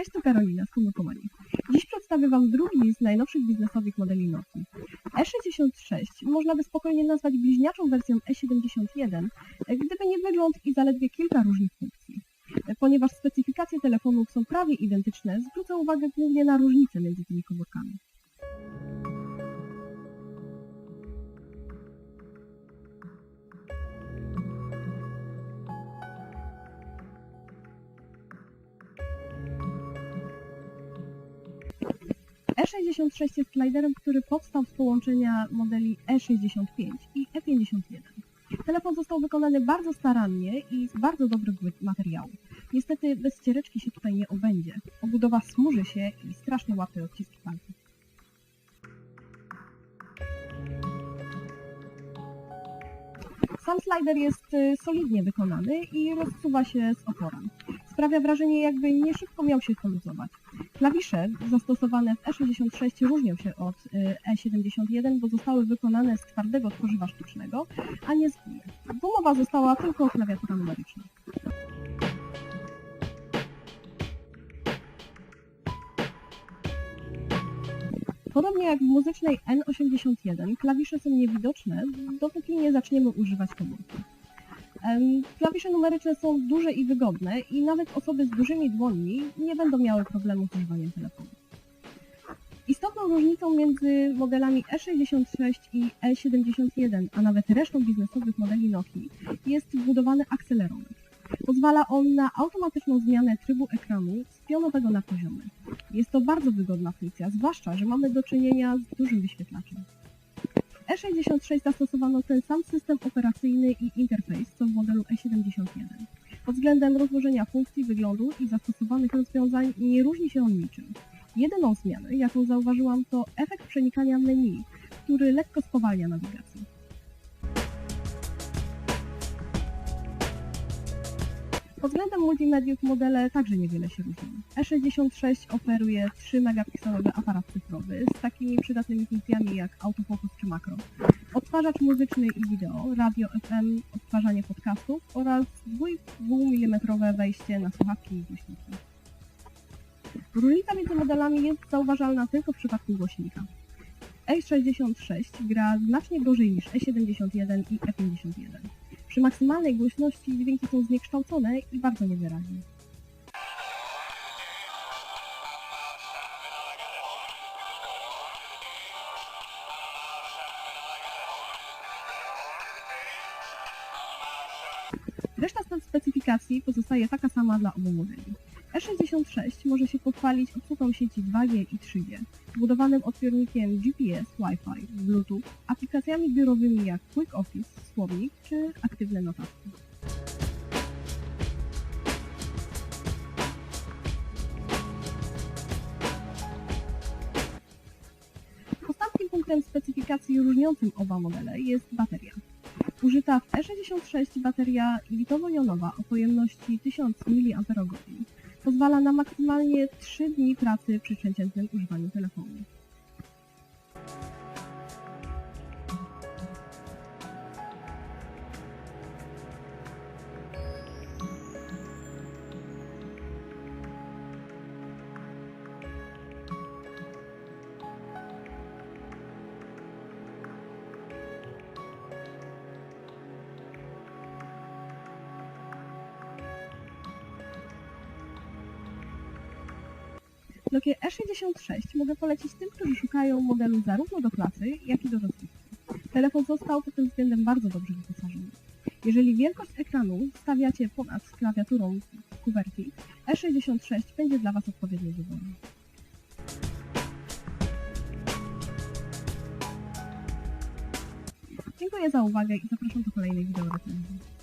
Cześć, tu Karolina z Kumu Komani. Dziś przedstawię Wam drugi z najnowszych biznesowych modeli Nokii. E66 można by spokojnie nazwać bliźniaczą wersją E71, gdyby nie wygląd i zaledwie kilka różnych funkcji. Ponieważ specyfikacje telefonów są prawie identyczne, zwrócę uwagę głównie na różnice między tymi komórkami. E66 jest sliderem, który powstał z połączenia modeli E65 i E51. Telefon został wykonany bardzo starannie i z bardzo dobrego materiału. Niestety bez ściereczki się tutaj nie obędzie. Obudowa smuży się i strasznie łapie odciski palców. Sam slider jest y, solidnie wykonany i rozsuwa się z oporem. Sprawia wrażenie, jakby nie szybko miał się poluzować. Klawisze zastosowane w E66 różnią się od y, E71, bo zostały wykonane z twardego tworzywa sztucznego, a nie z gumy. Gumowa została tylko klawiatura numeryczna. Podobnie jak w muzycznej N81, klawisze są niewidoczne, dopóki nie zaczniemy używać komórki. Klawisze numeryczne są duże i wygodne i nawet osoby z dużymi dłońmi nie będą miały problemu z używaniem telefonu. Istotną różnicą między modelami E66 i E71, a nawet resztą biznesowych modeli Nokii, jest wbudowany akcelerometr. Pozwala on na automatyczną zmianę trybu ekranu z pionowego na poziomy. Jest to bardzo wygodna funkcja, zwłaszcza, że mamy do czynienia z dużym wyświetlaczem. W E66 zastosowano ten sam system operacyjny i interfejs, co w modelu E71. Pod względem rozłożenia funkcji, wyglądu i zastosowanych rozwiązań nie różni się on niczym. Jedyną zmianę, jaką zauważyłam, to efekt przenikania menu, który lekko spowalnia nawigację. Pod względem multimediów modele także niewiele się różnią. E66 oferuje 3-megapikselowy aparat cyfrowy z takimi przydatnymi funkcjami jak autofokus czy makro, odtwarzacz muzyczny i wideo, radio FM, odtwarzanie podcastów oraz 2,5 mm wejście na słuchawki i głośniki. Różnica między modelami jest zauważalna tylko w przypadku głośnika. E66 gra znacznie gorzej niż E71 i E51. Przy maksymalnej głośności dźwięki są zniekształcone i bardzo niewyraźne. Reszta spe- specyfikacji pozostaje taka sama dla obu modeli. E66 może się pochwalić obsługą sieci 2G i 3G, wbudowanym odbiornikiem GPS, Wi-Fi, Bluetooth, aplikacjami biurowymi jak Quick Office, Słownik czy aktywne notatki. Ostatnim punktem specyfikacji różniącym oba modele jest bateria. Użyta w E66 bateria litowo-jonowa o pojemności 1000 mAh pozwala na maksymalnie 3 dni pracy przy przeciętnym używaniu telefonu. Nokia E66 mogę polecić tym, którzy szukają modelu zarówno do klasy, jak i do rozrywki. Telefon został pod tym względem bardzo dobrze wyposażony. Jeżeli wielkość ekranu stawiacie ponad klawiaturą QWERTY, E66 będzie dla Was odpowiednio wyborem. Dziękuję za uwagę i zapraszam do kolejnej wideo recenzji.